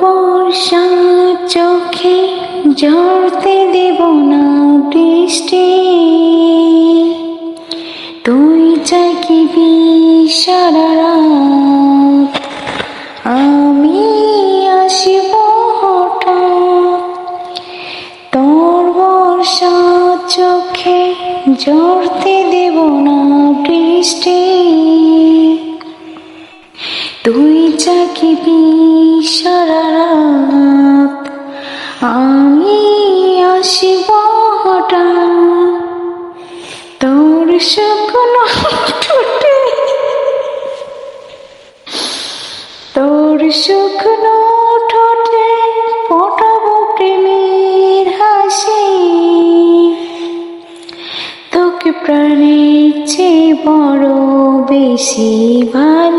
বর্ষা চোখে ঝরতে দেব না বৃষ্টি। তুই চাইবি সারা রাত। আমি আসিব তোর বর্ষা চোখে ঝরতে দেব না তুই চাকিবি সারা রাত, আমি আসিব হঠাৎ। তোর শুকনো ঠোঁটে তোর শুকনো ঠোঁটে ফোটাবো প্রেমের হাসি। তোকে প্রাণের চেয়ে বড় বেশি ভালো